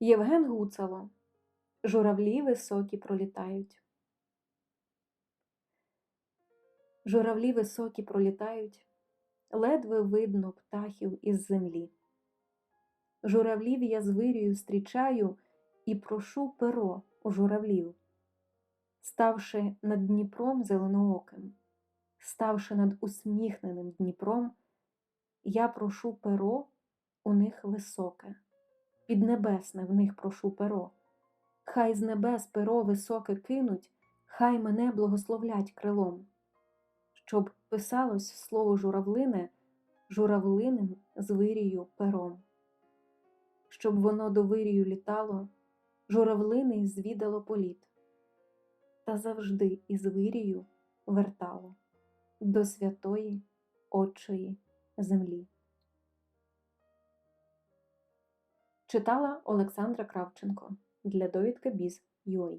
Євген Гуцало. Журавлі високі пролітають. Журавлі високі пролітають, ледве видно птахів із землі. Журавлів я з вирію зустрічаю і прошу перо у журавлів, ставши над Дніпром зеленооким, ставши над усміхненим Дніпром, я прошу перо у них високе, піднебесне в них прошу перо. Хай з небес перо високе кинуть, хай мене благословлять крилом, щоб писалось слово журавлине журавлиним з вирію пером, щоб воно до вирію літало, журавлиний звідало політ, та завжди із вирію вертало до святої Отчої землі. Читала Олександра Кравченко. Для довідки Біз.UA